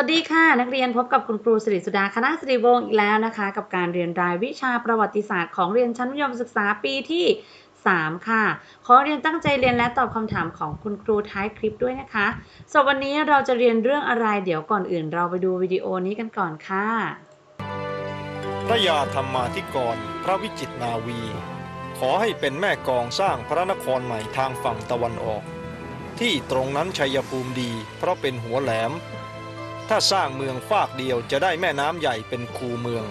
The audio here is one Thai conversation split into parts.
วัสดีค่ะ นักเรียนพบกับคุณครูสิริสุดาคณะสิริวงศ์อีกแล้วนะคะ กับการเรียนรายวิชาประวัติศาสตร์ของเรียนชั้นมัธยมศึกษาปีที่ 3 ค่ะ ขอเรียนตั้งใจเรียนและตอบคำถามของคุณครูท้ายคลิปด้วยนะคะสำหรับวันนี้เราจะเรียนเรื่องอะไรเดี๋ยวก่อนอื่น เราไปดูวิดีโอนี้กันก่อนค่ะ พระยาธรรมาธิกร พระวิจิตนาวี ขอให้เป็นแม่กองสร้างพระนครใหม่ทางฝั่งตะวันออก ที่ตรงนั้นชัยภูมิดี เพราะเป็นหัวแหลม ถ้าสร้างเมืองฟากเดียวจะได้แม่น้ำใหญ่เป็นคูเมือง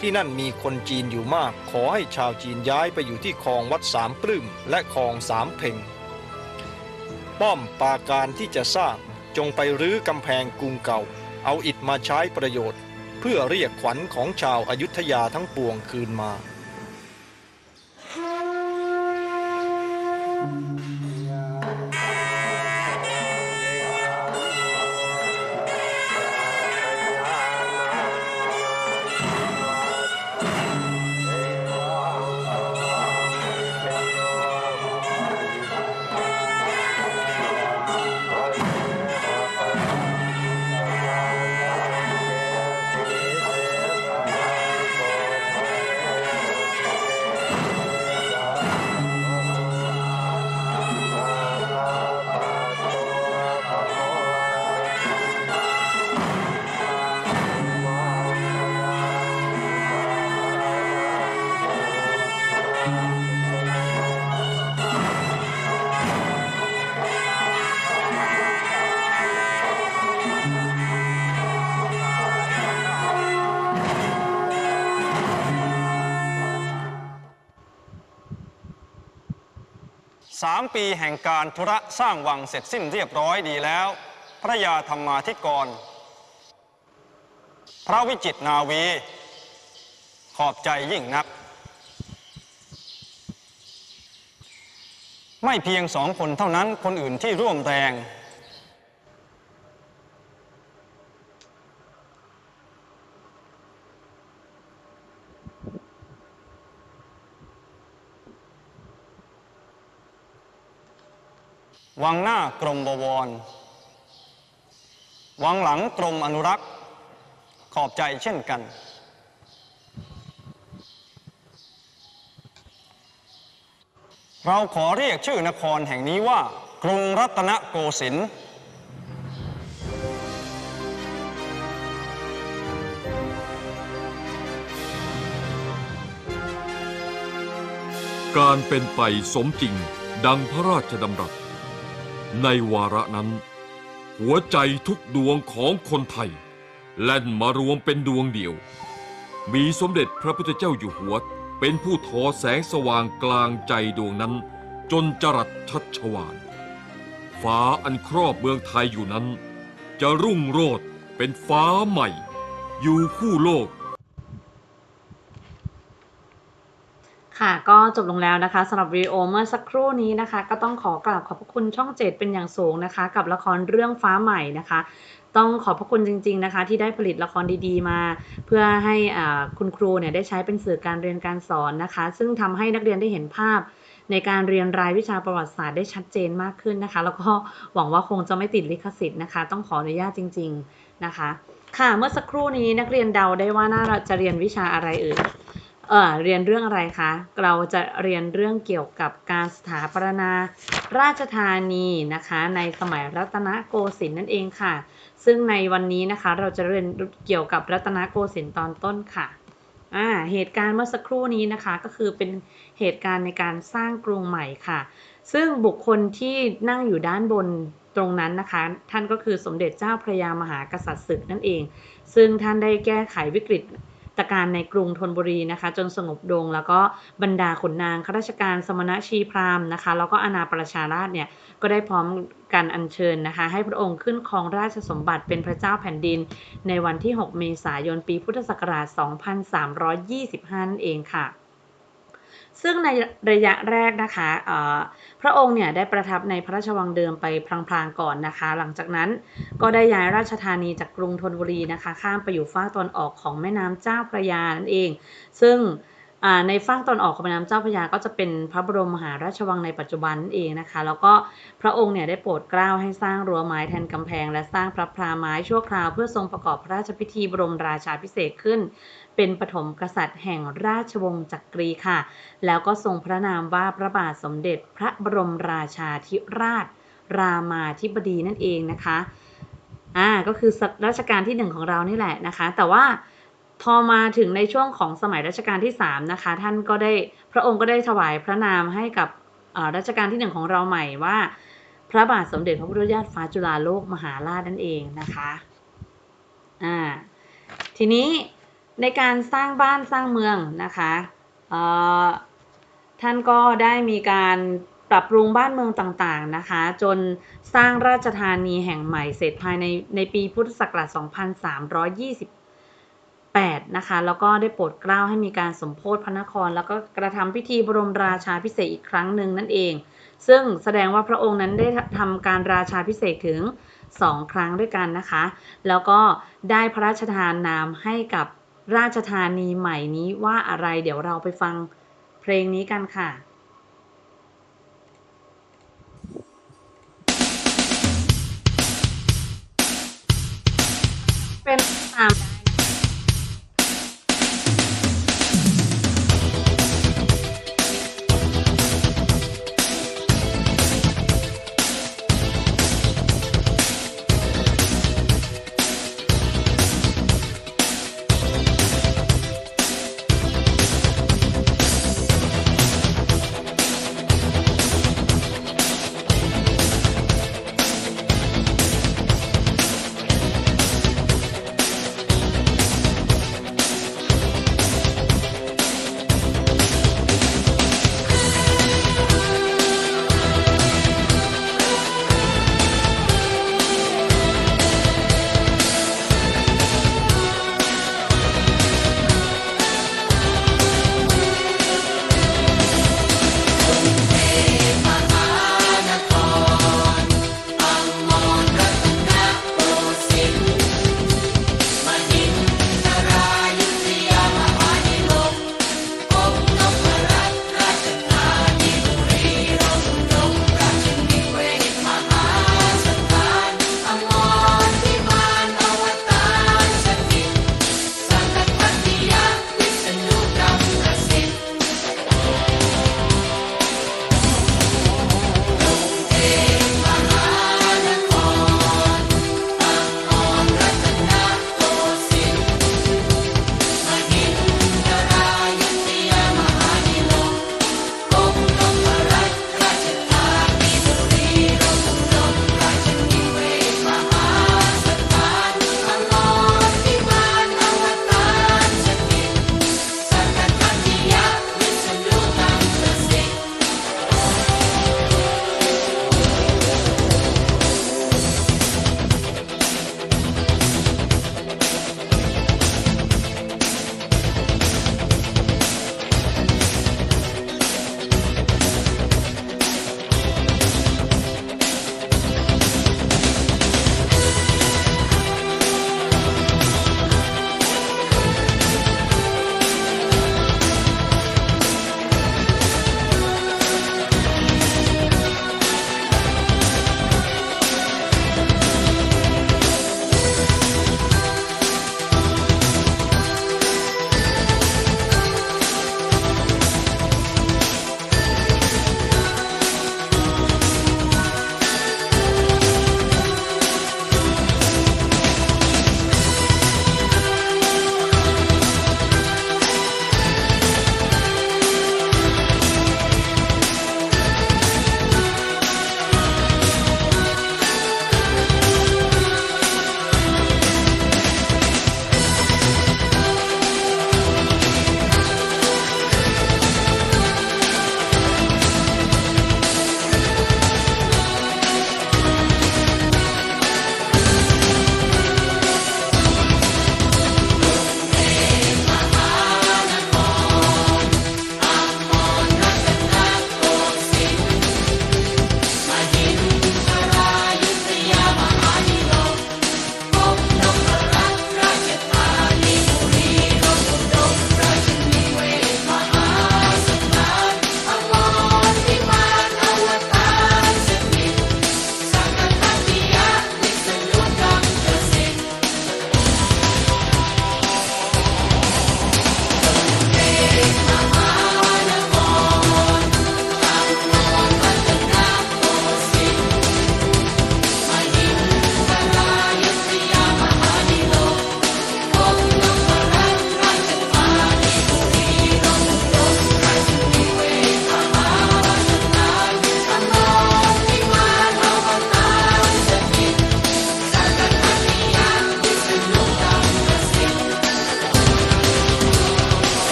ที่นั่นมีคนจีนอยู่มาก ขอให้ชาวจีนย้ายไปอยู่ที่คลองวัดสามปลื้มและคลองสามเพ่งป้อมปราการที่จะสร้างจงไปรื้อกำแพงกรุงเก่า เอาอิฐมาใช้ประโยชน์ เพื่อเรียกขวัญของชาวอายุทยาทั้งปวงคืนมา สามปีแห่งการธุระสร้างวังเสร็จสิ้นเรียบร้อยดีแล้ว พระยาธรรมาธิกร พระวิจิตนาวี ขอบใจยิ่งนัก ไม่เพียงสองคนเท่านั้นคนอื่นที่ร่วมแรง วังหน้ากรมบวร วังหลังกรมอนุรักษ์ ขอบใจเช่นกัน เราขอเรียกชื่อนครแห่งนี้ว่า กรุงรัตนโกสินทร์การเป็นไปสมจริง ดังพระราชดำรัส ในวาระนั้น หัวใจทุกดวงของคนไทย แล่นมารวมเป็นดวงเดียว มีสมเด็จพระพุทธเจ้าอยู่หัว เป็นผู้ทอแสงสว่างกลางใจดวงนั้น จนจรัสชัชวานฟ้าอันครอบเมืองไทยอยู่นั้น จะรุ่งโรจน์เป็นฟ้าใหม่ อยู่คู่โลก ค่ะก็จบลงแล้วนะคะสำหรับวิดีโอเมื่อสักครู่นี้นะคะ ก็ต้องขอกราบขอบพระคุณช่องเจ็ดเป็นอย่างสูงนะคะ กับละครเรื่องฟ้าใหม่นะคะ ต้องขอบพระคุณจริง ๆนะคะ ที่ได้ผลิตละครดีๆมา เพื่อให้คุณครูเนี่ยได้ใช้เป็นสื่อการเรียนการสอนนะคะ ซึ่งทำให้นักเรียนได้เห็นภาพในการเรียนรายวิชาประวัติศาสตร์ได้ชัดเจนมากขึ้นนะคะ แล้วก็หวังว่าคงจะไม่ติดลิขสิทธิ์นะคะ ต้องขออนุญาตจริง ๆนะคะ ค่ะเมื่อสักครู่นี้นักเรียนเดาได้ว่าน่าจะเรียนวิชาอะไรเอ่ย เรียนเรื่องอะไรคะ เราจะเรียนเรื่องเกี่ยวกับการสถาปนาราชธานีนะคะ ในสมัยรัตนโกสินทร์นั่นเองค่ะ ซึ่งในวันนี้นะคะเราจะเรียนเกี่ยวกับรัตนโกสินทร์ตอนต้นค่ะอ่าเหตุการณ์เมื่อสักครู่นี้นะคะก็คือเป็นเหตุการณ์ในการสร้างกรุงใหม่ค่ะ ซึ่งบุคคลที่นั่งอยู่ด้านบนตรงนั้นนะคะ ท่านก็คือสมเด็จเจ้าพระยามหากษัตริย์ศึกนั่นเอง ซึ่งท่านได้แก้ไขวิกฤต ตการในกรุงธนบุรีนะคะ จนสงบลงแล้วก็บรรดาขุนนางข้าราชการสมณชีพราหมณ์นะคะ แล้วก็อาณาประชาราชเนี่ยก็ได้พร้อมกันอัญเชิญนะคะ ให้พระองค์ขึ้นครองราชสมบัติเป็นพระเจ้าแผ่นดิน ในวันที่ 6 เมษายนปีพุทธศักราช 2325นั่นเองค่ะ ซึ่งในระยะแรกนะคะ ระองค์เนี่ยได้ประทับในพระราชวังเดิมไปพลางๆก่อนนะคะ หลังจากนั้นก็ได้ย้ายราชธานีจากกรุงธนบุรีนะคะ ข้ามไปอยู่ฝั่งตะวันออกของแม่น้ำเจ้าพระยานั่นเอง ซึ่งในฝั่งตอนออกของแม่น้ำเจ้าพระยาก็จะเป็นพระบรมมหาราชวังในปัจจุบันนั่นเองนะคะ แล้วก็พระองค์เนี่ยได้โปรดเกล้าให้สร้างรั้วไม้แทนกำแพง และสร้างพระพราไม้ชั่วคราวเพื่อทรงประกอบพระราชพิธีบรมราชาพิเศษขึ้น เป็นปฐมกษัตริย์แห่งราชวงศ์จักรีค่ะ แล้วก็ทรงพระนามว่าพระบาทสมเด็จพระบรมราชาธิราช รามาธิบดีนั่นเองนะคะ อ่า ก็คือรัชกาลที่หนึ่งของเรานี่แหละนะคะ แต่ว่าพอมาถึงในช่วงของสมัยรัชกาลที่สามนะคะ ท่านก็ได้พระองค์ก็ได้ถวายพระนามให้กับรัชกาลที่หนึ่งของเราใหม่ว่า พระบาทสมเด็จพระพุทธญาติฟ้าจุฬาโลกมหาราชนั่นเองนะคะอ่าทีนี้ ในการสร้างบ้านสร้างเมืองนะคะท่านก็ได้มีการปรับปรุงบ้านเมืองต่างๆนะคะ จนสร้างราชธานีแห่งใหม่เสร็จภายในในปีพุทธศักราช 2328 นะคะ แล้วก็ได้โปรดเกล้าให้มีการสมโพธิพระนคร แล้วก็กระทำพิธีบรมราชาพิเศษอีกครั้งหนึ่งนั่นเอง ซึ่งแสดงว่าพระองค์นั้นได้ทำการราชาพิเศษถึง 2 ครั้งด้วยกันนะคะ แล้วก็ได้พระราชทานนามให้กับ ราชธานีใหม่นี้ว่าอะไร เดี๋ยวเราไปฟังเพลงนี้กันค่ะ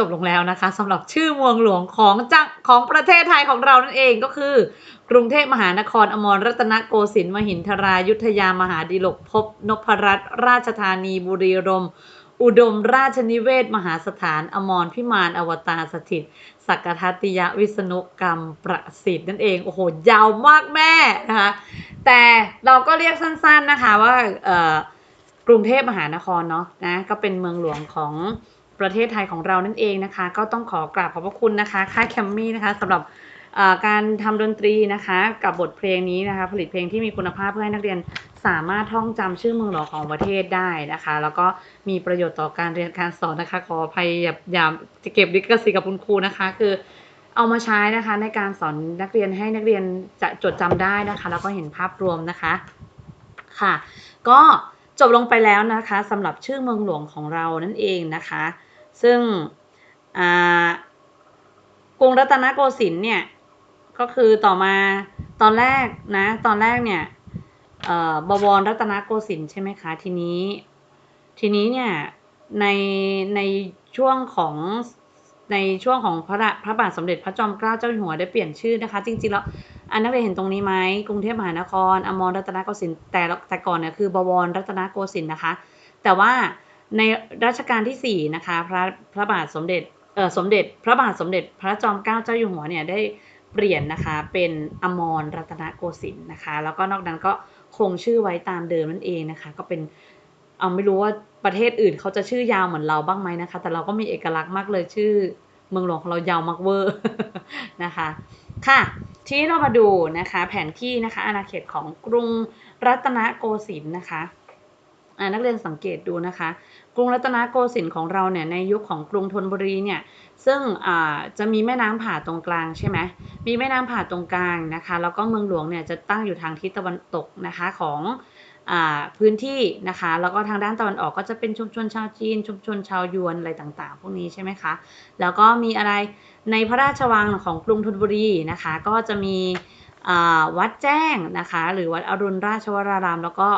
จบลงแล้วนะคะสำหรับชื่อเมืองหลวงของจังของประเทศไทยของเรานั่นเองก็คือ กรุงเทพมหานครอมรรัตนโกสินทร์มหินทรายุทธยามหาดิลกภพนพรัตน์ราชธานีบุรีรมย์อุดมราชนิเวศ มหาสถาน อมรพิมานอวตารสถิต สักกทัติยวิษณุกรรมประสิทธิ์นั่นเอง โอ้โห ยาวมากแม่นะคะ แต่เราก็เรียกสั้นๆนะคะว่าเอ่อกรุงเทพมหานครเนาะนะ ก็เป็นเมืองหลวงของ ประเทศไทยของเรานั่นเองนะคะ ก็ต้องขอกราบขอบพระคุณนะคะค่ายแคมมี่นะคะสำหรับการทำดนตรีนะคะกับบทเพลงนี้นะคะ ผลิตเพลงที่มีคุณภาพเพื่อให้นักเรียนสามารถท่องจำชื่อเมืองหลวงของประเทศได้นะคะ แล้วก็มีประโยชน์ต่อการเรียนการสอนนะคะ ขออภัยอย่าอย่าจะเก็บลิขสิทธิ์กับคุณครูนะคะ คือเอามาใช้นะคะในการสอนนักเรียนให้นักเรียนจะจดจำได้นะคะ แล้วก็เห็นภาพรวมนะคะค่ะ ก็จบลงไปแล้วนะคะสำหรับชื่อเมืองหลวงของเรานั่นเองนะคะ ซึ่งกรุงรัตนโกสินทร์เนี่ยก็คือต่อมาตอนแรกนะตอนแรกเนี่ยบวรรัตนโกสินทร์ใช่ไหมคะทีนี้ทีนี้เนี่ยในในช่วงของในช่วงของพระพระบาทสมเด็จพระจอมเกล้าเจ้าอยู่หัวได้เปลี่ยนชื่อนะคะ จริงๆแล้วอันนักเรียนเห็นตรงนี้ไหมกรุงเทพมหานคร อมรรัตนโกสินทร์แต่แต่ก่อนเนี่ยคือบวรรัตนโกสินทร์นะคะ แต่ว่า ในรัชกาลที่สี่นะคะ พระพระบาทสมเด็จเออสมเด็จ พระบาทสมเด็จพระจอมเกล้าเจ้าอยู่หัวเนี่ยได้เปลี่ยนนะคะเป็นอมรรัตนโกสินทร์นะคะ แล้วก็นอกนั้นก็คงชื่อไว้ตามเดิมนั่นเองนะคะ ก็เป็นเอาไม่รู้ว่าประเทศอื่นเขาจะชื่อยาวเหมือนเราบ้างไหมนะคะ แต่เราก็มีเอกลักษณ์มากเลยชื่อเมืองหลวงของเรายาวมากเวอร์นะคะค่ะทีนี้เรามาดูนะคะ แผนที่นะคะอาณาเขตของกรุงรัตนโกสินทร์นะคะ นักเรียนสังเกตดูนะคะ กรุงรัตนโกสินทร์ของเราเนี่ยในยุคของกรุงธนบุรีเนี่ยซึ่งจะมีแม่น้ำผ่าตรงกลางใช่ไหมมีแม่น้ำผ่าตรงกลางนะคะแล้วก็เมืองหลวงเนี่ยจะตั้งอยู่ทางทิศตะวันตกนะคะของอพื้นที่นะคะ แล้วก็ทางด้านตะวันออกก็จะเป็นชุมชนชาวจีน ชุมชนชาวยวนอะไรต่างๆ พวกนี้ใช่ไหมคะ แล้วก็มีอะไรในพระราชวังของกรุงธนบุรีนะคะ ก็จะมีวัดแจ้งนะคะ หรือวัดอรุณราชวราราม แล้วก็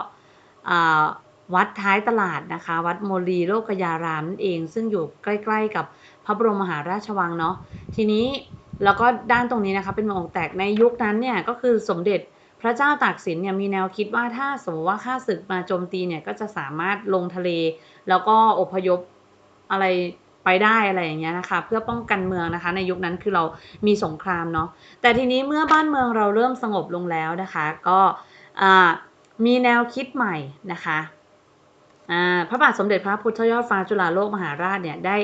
วัดท้ายตลาดนะคะ วัดโมลีโลกยารามนั่นเอง ซึ่งอยู่ใกล้ ๆ กับพระบรมมหาราชวังเนาะทีนี้แล้วก็ด้านตรงนี้นะคะเป็นเมืององค์แตกในยุคนั้นเนี่ยก็คือสมเด็จพระเจ้าตากสินเนี่ยมีแนวคิดว่าถ้าสมมติว่าข้าศึกมาโจมตีเนี่ยก็จะสามารถลงทะเล แล้วก็อพยพอะไรไปได้อะไรอย่างเงี้ยนะคะ เพื่อป้องกันเมืองนะคะ ในยุคนั้นคือเรามีสงครามเนาะแต่ทีนี้เมื่อบ้านเมืองเราเริ่มสงบลงแล้วนะคะ ก็มีแนวคิดใหม่นะคะ พระบาทสมเด็จพระพุทธยอดฟ้าจุฬาโลกมหาราชเนี่ยได้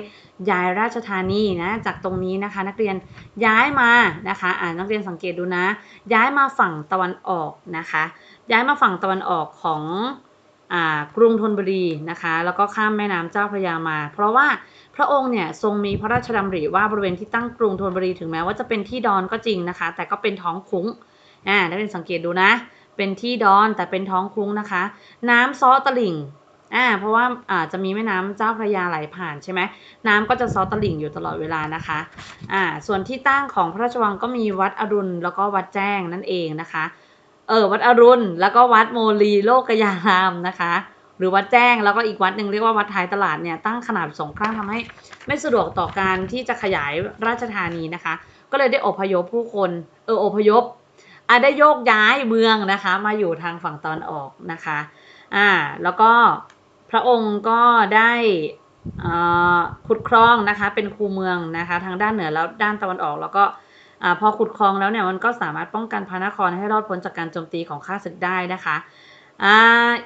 ย้ายราชธานีนะจากตรงนี้นะคะ นักเรียนย้ายมานะคะอ่านักเรียนสังเกตดูนะ ย้ายมาฝั่งตะวันออกนะคะ ย้ายมาฝั่งตะวันออกของกรุงธนบุรีนะคะ แล้วก็ข้ามแม่น้ำเจ้าพระยามา เพราะว่าพระองค์เนี่ยทรงมีพระราชดำริว่าบริเวณที่ตั้งกรุงธนบุรีถึงแม้ว่าจะเป็นที่ดอนก็จริงนะคะ แต่ก็เป็นท้องคุ้งอ่านักเรียนสังเกตดูนะ เป็นที่ดอนแต่เป็นท้องคุ้งนะคะ น้ำซ้อตลิ่ง อ่าเพราะว่าอ่าจะมีแม่น้ำเจ้าพระยาไหลผ่านใช่ไหมน้ำก็จะซอตลิ่งอยู่ตลอดเวลานะคะอ่าส่วนที่ตั้งของพระราชวังก็มีวัดอรุณแล้วก็วัดแจ้งนั่นเองนะคะเออวัดอรุณแล้วก็วัดโมลีโลกยารามนะคะหรือวัดแจ้งแล้วก็อีกวัดหนึ่งเรียกว่าวัดท้ายตลาดเนี่ยตั้งขนาดสองข้างทำให้ไม่สะดวกต่อการที่จะขยายราชธานีนะคะ ก็เลยได้อพยพผู้คนเอออพยพอ่าได้โยกย้ายเมืองนะคะ มาอยู่ทางฝั่งตอนออกนะคะอ่าแล้วก็ พระองค์ก็ได้ขุดครองนะคะเป็นคูเมืองนะคะทางด้านเหนือแล้วด้านตะวันออก แล้วก็พอขุดครองแล้วเนี่ยมันก็สามารถป้องกันพระนครให้รอดพ้นจากการโจมตีของข้าศึกได้นะคะอ,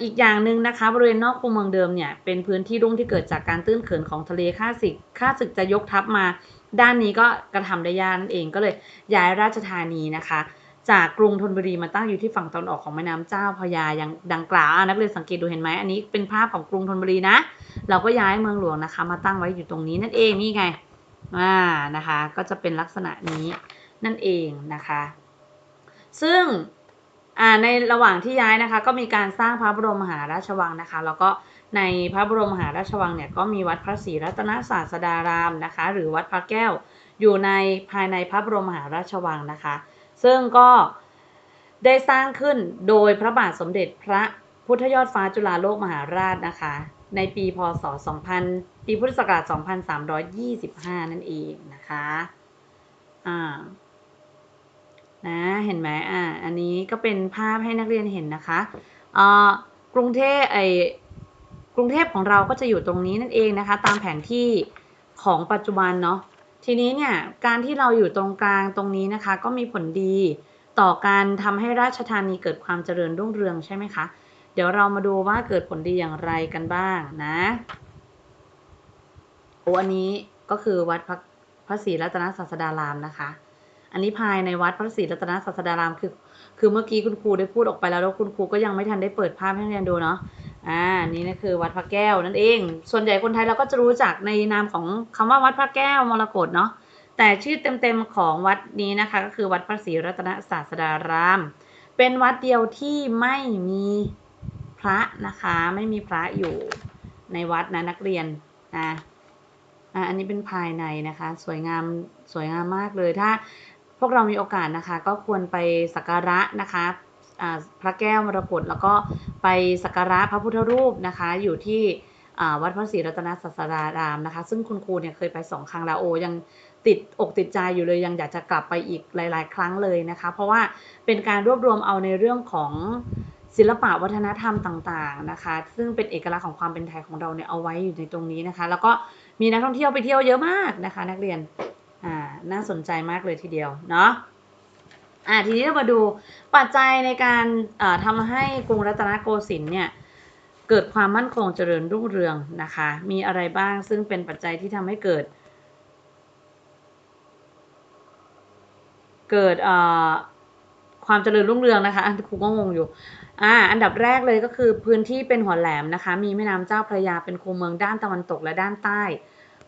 อีกอย่างหนึ่งนะคะบริเวณนอกคูเมืองเดิมเนี่ยเป็นพื้นที่รุ่งที่เกิดจากการตื้นเขินของทะเลข้าศึกข้าศึกจะยกทัพมา ด้านนี้ก็กระทำได้ยากนั่นเองก็เลยย้ายราชธานีนะคะ จากกรุงธนบุรีมาตั้งอยู่ที่ฝั่งตะวันออกของแม่น้ำเจ้าพยาอย่างดังกล่าวนักเรียนสังเกตดูเห็นไหมอันนี้เป็นภาพของกรุงธนบุรีนะ เราก็ย้ายเมืองหลวงนะคะ มาตั้งไว้อยู่ตรงนี้นั่นเองนี่ไงอ่านะคะ ก็จะเป็นลักษณะนี้นั่นเองนะคะ ซึ่งอ่าในระหว่างที่ย้ายนะคะ ก็มีการสร้างพระบรมมหาราชวังนะคะ แล้วก็ในพระบรมมหาราชวังเนี่ยก็มีวัดพระศรีรัตนศาสดารามนะคะ หรือวัดพระแก้วอยู่ในภายในพระบรมมหาราชวังนะคะ ซึ่งก็ได้สร้างขึ้นโดยพระบาทสมเด็จพระพุทธยอดฟ้าจุฬาโลกมหาราชนะคะ ในปีพศ 2000 ปีพุทธศักราช 2325 นั่นเองนะคะ อ่า นะ เห็นไหมอ่า อันนี้ก็เป็นภาพให้นักเรียนเห็นนะคะอ่ากรุงเทพไอกรุงเทพของเราก็จะอยู่ตรงนี้นั่นเองนะคะ ตามแผนที่ของปัจจุบันเนาะ ทีนี้เนี่ยการที่เราอยู่ตรงกลางตรงนี้นะคะ ก็มีผลดีต่อการทำให้ราชธานีเกิดความเจริญรุ่งเรืองใช่ไหมคะ เดี๋ยวเรามาดูว่าเกิดผลดีอย่างไรกันบ้างนะโอ้อันนี้ก็คือวัดพระพระศรีรัตนศาสดารามนะคะ อันนี้ภายในวัดพระศรีรัตนศาสดารามคือ คือเมื่อกี้คุณครูได้พูดออกไปแล้วแล้วคุณครูก็ยังไม่ทันได้เปิดภาพให้เรียนดูเนาะ อ่านี่นะคือวัดพระแก้วนั่นเอง ส่วนใหญ่คนไทยเราก็จะรู้จักในนามของคำว่าวัดพระแก้วมรกตเนาะแต่ชื่อเต็มๆของวัดนี้นะคะ ก็คือวัดพระศรีรัตนศาสดาราม เป็นวัดเดียวที่ไม่มีพระนะคะ ไม่มีพระอยู่ในวัดนะนักเรียนนะอ่าอันนี้เป็นภายในนะคะ สวยงามสวยงามมากเลยถ้าพวกเรามีโอกาสนะคะ ก็ควรไปสักการะนะคะ พระแก้วมรกตแล้วก็ไปสักการะพระพุทธรูปนะคะ อยู่ที่วัดพระศรีรัตนศาสดารามนะคะ ซึ่งคุณครูเนี่ยเคยไปสองครั้งแล้วโอยังติดอกติดใจอยู่เลยยังอยากจะกลับไปอีกหลาย ๆ ครั้งเลยนะคะ เพราะว่าเป็นการรวบรวมเอาในเรื่องของศิลปะวัฒนธรรมต่าง ๆ นะคะ ซึ่งเป็นเอกลักษณ์ของความเป็นไทยของเราเนี่ยเอาไว้อยู่ในตรงนี้นะคะ แล้วก็มีนักท่องเที่ยวไปเที่ยวเยอะมากนะคะ นักเรียนอ่าน่าสนใจมากเลยทีเดียวเนาะ อ่าทีนี้เรามาดูปัจจัยในการอ่าทำให้กรุงรัตนโกสินทร์เนี่ยเกิดความมั่นคงเจริญรุ่งเรืองนะคะ มีอะไรบ้างซึ่งเป็นปัจจัยที่ทำให้เกิด เกิดเอ่อความเจริญรุ่งเรืองนะคะครูก็งงอยู่อ่าอันดับแรกเลยก็คือพื้นที่เป็นหัวแหลมนะคะ มีแม่น้ำเจ้าพระยาเป็นคูเมืองด้านตะวันตกและด้านใต้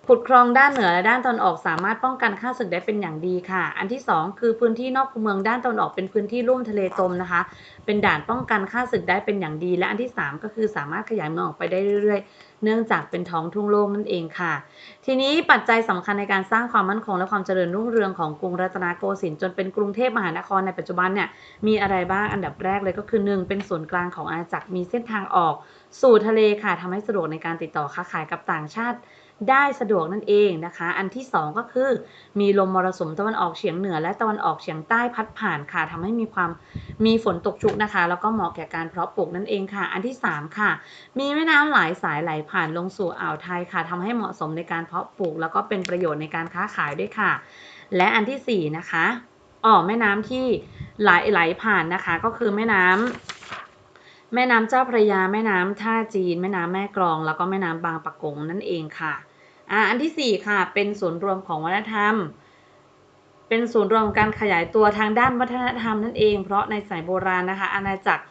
ขุดคลองด้านเหนือและด้านตะวันออกสามารถป้องกันข้าศึกได้เป็นอย่างดีค่ะ อันที่สองคือพื้นที่นอกเมืองด้านตะวันออกเป็นพื้นที่ลุ่มทะเลจมนะคะ เป็นด่านป้องกันข้าศึกได้เป็นอย่างดี และอันที่สามก็คือสามารถขยายเมืองออกไปได้เรื่อยๆ เนื่องจากเป็นท้องทุ่งโล่งนั่นเองค่ะ ทีนี้ปัจจัยสำคัญในการสร้างความมั่นคงและความเจริญรุ่งเรืองของกรุงรัตนโกสินทร์จนเป็นกรุงเทพมหานครในปัจจุบันเนี่ยมีอะไรบ้างอันดับแรกเลยก็คือหนึ่งเป็นศูนย์กลางของอาณาจักรมีเส้นทางออก สู่ทะเลค่ะทำให้สะดวกในการติดต่อค้าขายกับต่างชาติ ได้สะดวกนั่นเองนะคะ อันที่สองก็คือ มีลมมรสุมตะวันออกเฉียงเหนือ และตะวันออกเฉียงใต้พัดผ่านค่ะทำให้มีความมีฝนตกชุกนะคะ แล้วก็เหมาะแก่การเพาะปลูกนั่นเองค่ะ อันที่สามค่ะ มีแม่น้ำหลายสายไหลผ่านลงสู่อ่าวไทยค่ะทำให้เหมาะสมในการเพาะปลูก แล้วก็เป็นประโยชน์ในการค้าขายด้วยค่ะ และอันที่สี่นะคะอ๋อแม่น้ำที่ไหลไหลผ่านนะคะ ก็คือแม่น้ำ แม่น้ำเจ้าพระยา แม่น้ำท่าจีน แม่น้ำแม่กลอง แล้วก็แม่น้ำบางปะกงนั่นเองค่ะอ่าอันที่สี่ค่ะ เป็นศูนย์รวมของวัฒนธรรม เป็นศูนย์รวมการขยายตัวทางด้านวัฒนธรรมนั่นเอง เพราะในสมัยโบราณนะคะ อาณาจักร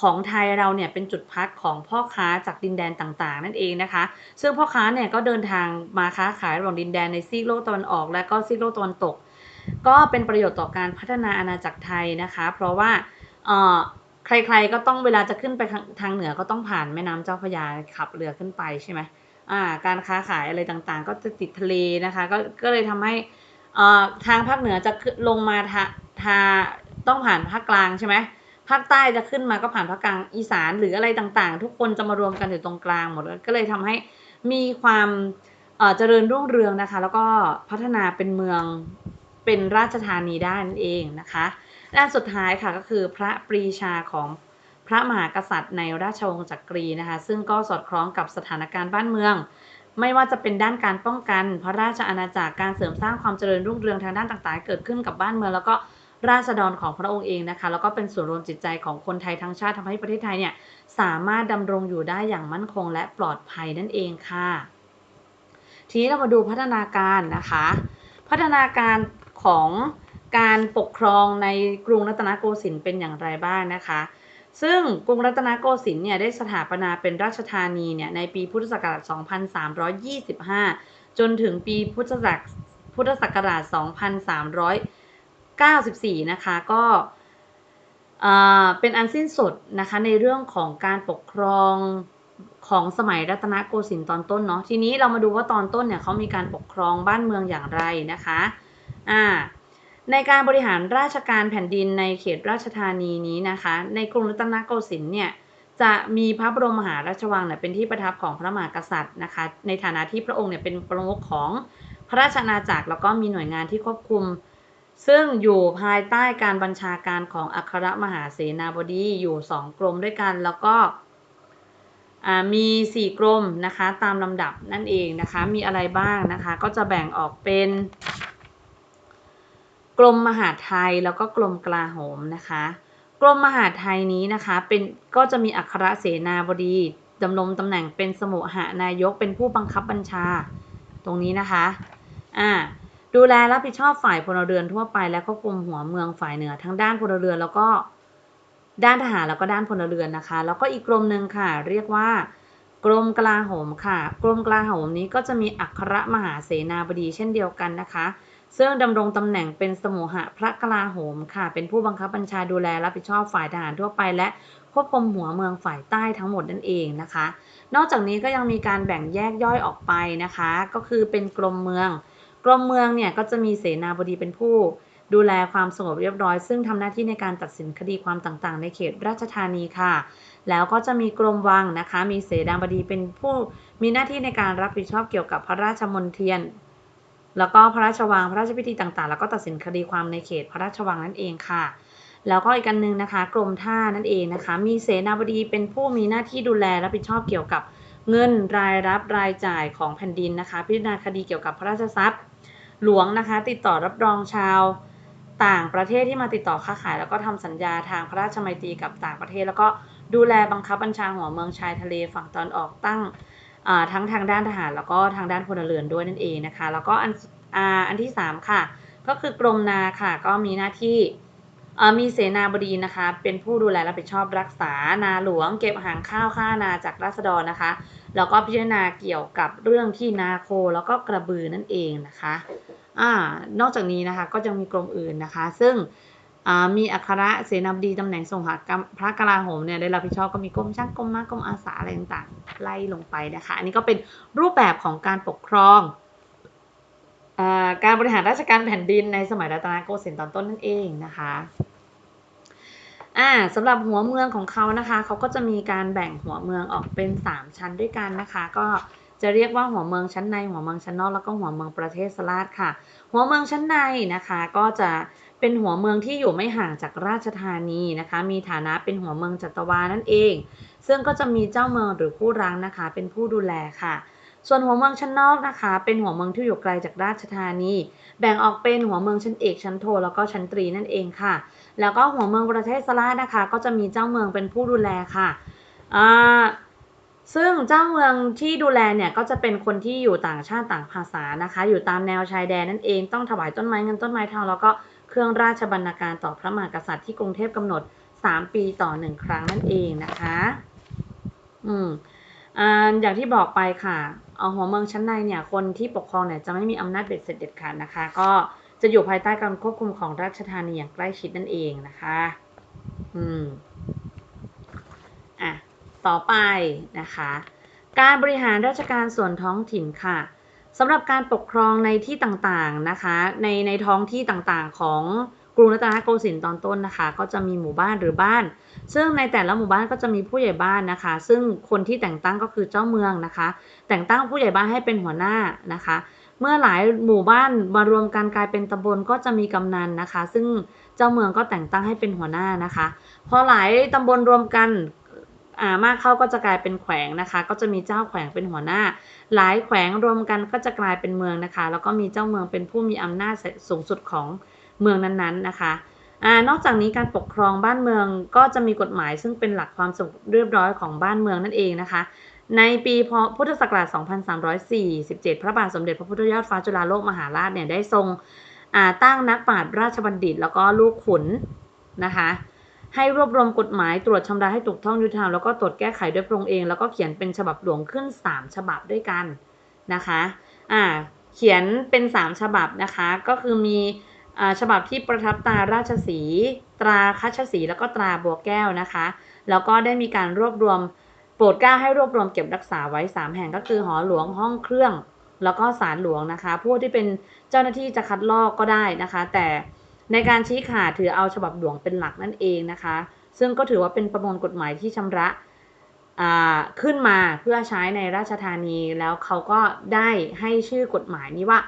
ของไทยเราเนี่ยเป็นจุดพักของพ่อค้าจากดินแดนต่างๆ นั่นเองนะคะ ซึ่งพ่อค้าเนี่ยก็เดินทางมาค้าขายระหว่างดินแดนในซีกโลกตะวันออก และก็ซีกโลกตะวันตก ก็เป็นประโยชน์ต่อการพัฒนาอาณาจักรไทยนะคะ เพราะว่าเอ่อ ใครๆก็ต้องเวลาจะขึ้นไปทางทางเหนือก็ต้องผ่านแม่น้ำเจ้าพระยาขับเรือขึ้นไปใช่ไหมอ่า การค้าขายอะไรต่างๆ ก็จะติดทะเลนะคะ ก็ก็เลยทำให้อ่อทางภาคเหนือจะลงมาทาทาต้องผ่านภาคกลางใช่ไหมภาคใต้จะขึ้นมาก็ผ่านภาคกลางอีสานหรืออะไรต่างๆ ทุกคนจะมารวมกันอยู่ตรงกลางหมดก็เลยทำให้มีความเจริญรุ่งเรืองนะคะ แล้วก็พัฒนาเป็นเมืองเป็นราชธานีได้นั่นเองนะคะ และสุดท้ายค่ะก็คือพระปรีชาของพระมหากษัตริย์ในราชวงศ์จักรีนะคะ ซึ่งก็สอดคล้องกับสถานการณ์บ้านเมือง ไม่ว่าจะเป็นด้านการป้องกัน พระราชอาณาจักรการเสริมสร้างความเจริญรุ่งเรืองทางด้านต่างๆ เกิดขึ้นกับบ้านเมือง แล้วก็ราษฎรของพระองค์เองนะคะ แล้วก็เป็นส่วนรวมจิตใจของคนไทยทั้งชาติทำให้ประเทศไทยเนี่ยสามารถดำรงอยู่ได้อย่างมั่นคง และปลอดภัยนั่นเองค่ะ ทีนี้เรามาดูพัฒนาการนะคะ พัฒนาการของ การปกครองในกรุงรัตนโกสินทร์เป็นอย่างไรบ้างนะคะ ซึ่งกรุงรัตนโกสินทร์เนี่ยได้สถาปนาเป็นราชธานีเนี่ยในปีพุทธศักราช 2325 จนถึงปีพุทธศักราชพุทธศักราช 2394 นะคะ ก็เป็นอันสิ้นสุดนะคะในเรื่องของการปกครองของสมัยรัตนโกสินทร์ตอนต้นเนาะทีนี้เรามาดูว่าตอนต้นเนี่ยเขามีการปกครองบ้านเมืองอย่างไรนะคะอ่า ในการบริหารราชการแผ่นดินในเขตราชธานีนี้นะคะ ในกรุงรัตนโกสินทร์เนี่ยจะมีพระบรมมหาราชวังเนี่ยเป็นที่ประทับของพระมหากษัตริย์นะคะ ในฐานะที่พระองค์เนี่ยเป็นประมุขของพระราชอาณาจักรแล้วก็มีหน่วยงานที่ควบคุม ซึ่งอยู่ภายใต้การบัญชาการของอัครมหาเสนาบดีอยู่สองกรมด้วยกันแล้วก็มีสี่กรมนะคะตามลำดับนั่นเองนะคะ มีอะไรบ้างนะคะ ก็จะแบ่งออกเป็น กรมมหาดไทยแล้วก็กรมกลาโหมนะคะ กรมมหาดไทยนี้นะคะเป็นก็จะมีอัครเสนาบดีดำรงตำแหน่งเป็นสมุหานายกเป็นผู้บังคับบัญชา ตรงนี้นะคะอ่าดูแลรับผิดชอบฝ่ายพลเรือนทั่วไป และควบคุมหัวเมืองฝ่ายเหนือทั้งด้านพลเรือนแล้วก็ด้านทหารแล้วก็ด้านพลเรือนนะคะ แล้วก็อีกกรมหนึ่งค่ะ เรียกว่ากรมกลาโหมค่ะ กรมกลาโหมนี้ก็จะมีอัครมหาเสนาบดีเช่นเดียวกันนะคะ ซึ่งดำรงตำแหน่งเป็นสมุหะพระกลาโหมค่ะ เป็นผู้บังคับบัญชาดูแลรับผิดชอบฝ่ายทหารทั่วไปและควบคุมหัวเมืองฝ่ายใต้ทั้งหมดนั่นเองนะคะ นอกจากนี้ก็ยังมีการแบ่งแยกย่อยออกไปนะคะ ก็คือเป็นกรมเมือง กรมเมืองเนี่ยก็จะมีเสนาบดีเป็นผู้ ดูแลความสงบเรียบร้อย ซึ่งทำหน้าที่ในการตัดสินคดีความต่างๆ ในเขตราชธานีค่ะ แล้วก็จะมีกรมวังนะคะ มีเสนาบดีเป็นผู้มีหน้าที่ในการรับผิดชอบเกี่ยวกับพระราชมนเทียน แล้วก็พระราชวังพระราชพิธีต่างๆ แล้วก็ตัดสินคดีความในเขตพระราชวังนั่นเองค่ะ แล้วก็อีกอันหนึงนะคะ กรมท่านั่นเองนะคะ มีเสนาบดีเป็นผู้มีหน้าที่ดูแลรับผิดชอบเกี่ยวกับเงินรายรับรายจ่ายของแผ่นดินนะคะ พิจารณาคดีเกี่ยวกับพระราชทรัพย์ หลวงนะคะ ติดต่อรับรองชาวต่างประเทศที่มาติดต่อค้าขาย แล้วก็ทำสัญญาทางพระราชมัยตรีกับต่างประเทศ แล้วก็ดูแลบังคับบัญชาหัวเมืองชายทะเลฝั่งตอนออกตั้ง ทั้งทางด้านทหารแล้วก็ทางด้านพลเรือนด้วยนั่นเองนะคะ แล้วก็อันอ,อันที่สามค่ะ ก็คือกรมนาค่ะ ก็มีหน้าที่มีเสนาบดีนะคะ เป็นผู้ดูแลรับผิดชอบรักษานาหลวง เก็บหางข้าวค่านาจากราษฎรนะคะ แล้วก็พิจารณาเกี่ยวกับเรื่องที่นาโคแล้วก็กระบือนั่นเองนะคะอ่านอกจากนี้นะคะก็ยังมีกรมอื่นนะคะ ซึ่ง มีอัครเสนาบดีตำแหน่งทรงหากรรมพระกลาโหมเนี่ยได้รับผิดชอบก็มีกรมช่างกรมมากรมอาสาอะไรต่างๆไล่ลงไปนะคะ อันนี้ก็เป็นรูปแบบของการปกครองอการบริหารราชการแผ่นดินในสมัยรัตนโกสินทร์ตอนต้นนั่นเองนะคะอ่าสำหรับหัวเมืองของเขานะคะเขาก็จะมีการแบ่งหัวเมืองออกเป็น 3 ชั้นด้วยกันนะคะ ก็จะเรียกว่าหัวเมืองชั้นในหัวเมืองชั้นนอกแล้วก็หัวเมืองประเทศสลาดค่ะ หัวเมืองชั้นในนะคะก็จะ เป็นหัวเมืองที่อยู่ไม่ห่างจากราชธานีนะคะ มีฐานะเป็นหัวเมืองจัตวานั่นเอง ซึ่งก็จะมีเจ้าเมืองหรือผู้รังนะคะ เป็นผู้ดูแลค่ะ ส่วนหัวเมืองชั้นนอกนะคะ เป็นหัวเมืองที่อยู่ไกลจากราชธานี แบ่งออกเป็นหัวเมืองชั้นเอกชั้นโทแล้วก็ชั้นตรีนั่นเองค่ะ แล้วก็หัวเมืองประเทศสลาดนะคะ ก็จะมีเจ้าเมืองเป็นผู้ดูแลค่ะอ่าซึ่งเจ้าเมืองที่ดูแลเนี่ยก็จะเป็นคนที่อยู่ต่างชาติต่างภาษานะคะ อยู่ตามแนวชายแดนนั่นเองต้องถวายต้นไม้เงินต้นไม้ทองแล้วก็ เครื่องราชบรรณาการต่อพระมหากษัตริย์ที่กรุงเทพกำหนด 3 ปีต่อหนึ่งครั้งนั่นเองนะคะ อืมอ่าอย่างที่บอกไปค่ะเอาหัวเมืองชั้นในเนี่ย คนที่ปกครองเนี่ยจะไม่มีอำนาจเบ็ดเสร็จเด็ดขาดนะคะ ก็จะอยู่ภายใต้การควบคุมของราชธานีอย่างใกล้ชิดนั่นเองนะคะ อืม อะ ต่อไปนะคะ การบริหารราชการส่วนท้องถิ่นค่ะ สำหรับการปกครองในที่ต่างๆนะคะ ในในท้องที่ต่างๆ ของกรุงรัตนโกสินทร์ตอนต้นนะคะ ก็จะมีหมู่บ้านหรือบ้าน ซึ่งในแต่ละหมู่บ้านก็จะมีผู้ใหญ่บ้านนะคะ ซึ่งคนที่แต่งตั้งก็คือเจ้าเมืองนะคะ แต่งตั้งผู้ใหญ่บ้านให้เป็นหัวหน้านะคะ เมื่อหลายหมู่บ้านมารวมกันกลายเป็นตำบลก็จะมีกำนันนะคะ ซึ่งเจ้าเมืองก็แต่งตั้งให้เป็นหัวหน้านะคะ พอหลายตำบลรวมกัน มากเข้าก็จะกลายเป็นแขวงนะคะ ก็จะมีเจ้าแขวงเป็นหัวหน้า หลายแขวงรวมกันก็จะกลายเป็นเมืองนะคะ แล้วก็มีเจ้าเมืองเป็นผู้มีอำนาจสูงสุดของเมืองนั้นๆนะคะอนอกจากนี้การปกครองบ้านเมืองก็จะมีกฎหมายซึ่งเป็นหลักความสงบเรียบร้อยของบ้านเมืองนั่นเองนะคะ ในปีพุทธศักราช 2347 พระบาทสมเด็จพระพุทธยอดฟ้าจุฬาโลกมหาราชเนี่ยได้ทรงตั้งนักปราชญ์ราชบัณฑิต แล้วก็ลูกขุนนะคะ ให้รวบรวมกฎหมายตรวจชำระให้ถูกต้องยุติธรรมแล้วก็ตรวจแก้ไขด้วยพระองค์เอง แล้วก็เขียนเป็นฉบับหลวงขึ้น 3 ฉบับด้วยกันนะคะอ่าเขียนเป็น 3 ฉบับนะคะ ก็คือมีอ่าฉบับที่ประทับตราราชสีตราคัชสีแล้วก็ตราบัวแก้วนะคะ แล้วก็ได้มีการรวบรวมโปรดเกล้าให้รวบรวมเก็บรักษาไว้ 3 แห่งก็คือหอหลวงห้องเครื่อง แล้วก็ศาลหลวงนะคะ ผู้ที่เป็นเจ้าหน้าที่จะคัดลอกก็ได้นะคะ แต่ ในการชี้ขาดถือเอาฉบับหลวงเป็นหลักนั่นเองนะคะ ซึ่งก็ถือว่าเป็นประมวลกฎหมายที่ชำระขึ้นมาเพื่อใช้ในราชธานีแล้วเขาก็ได้ให้ชื่อกฎหมายนี้ว่า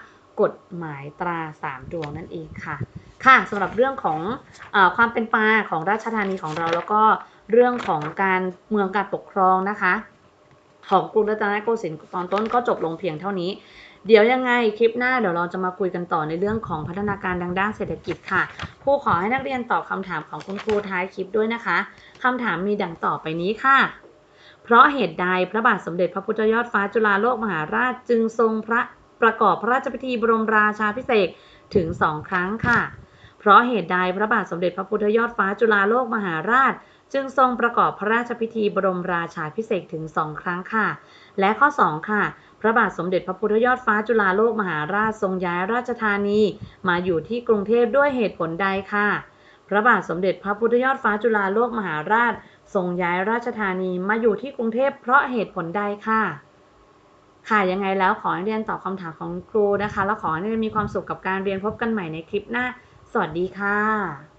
กฎหมายตราสามดวงนั่นเองค่ะ ค่ะสำหรับเรื่องของอความเป็นมาของราชธานีของเรา แล้วก็เรื่องของการเมืองการปกครองนะคะ ของกรุงรัตนโกสินทร์ตอนต้นก็จบลงเพียงเท่านี้ เดี๋ยวยังไงคลิปหน้าเดี๋ยวเราจะมาคุยกันต่อในเรื่องของพัฒนาการทางด้านเศรษฐกิจค่ะครูขอให้นักเรียนตอบคำถามของคุณครูท้ายคลิปด้วยนะคะคำถามมีดังต่อไปนี้ค่ะเพราะเหตุใดพระบาทสมเด็จพระพุทธยอดฟ้าจุฬาโลกมหาราชจึงทรงพระประกอบพระราชพิธีบรมราชาพิเศษถึงสองครั้งค่ะ เพราะเหตุใดพระบาทสมเด็จพระพุทธยอดฟ้าจุฬาโลกมหาราช จึงทรงประกอบพระราชพิธีบรมราชาพิเศษถึงสองครั้งค่ะ และข้อ 2 ค่ะ พระบาทสมเด็จพระพุทธยอดฟ้าจุฬาโลกมหาราชทรงย้ายราชธานี มาอยู่ที่กรุงเทพด้วยเหตุผลใดค่ะ พระบาทสมเด็จพระพุทธยอดฟ้าจุฬาโลกมหาราชทรงย้ายราชธานีมาอยู่ที่กรุงเทพเพราะเหตุผลใดค่ะ ค่ะยังไงแล้วขอให้เรียนตอบคำถามของครูนะคะ แล้วขอให้เรียนมีความสุขกับการเรียนพบกันใหม่ในคลิปหน้า สวัสดีค่ะ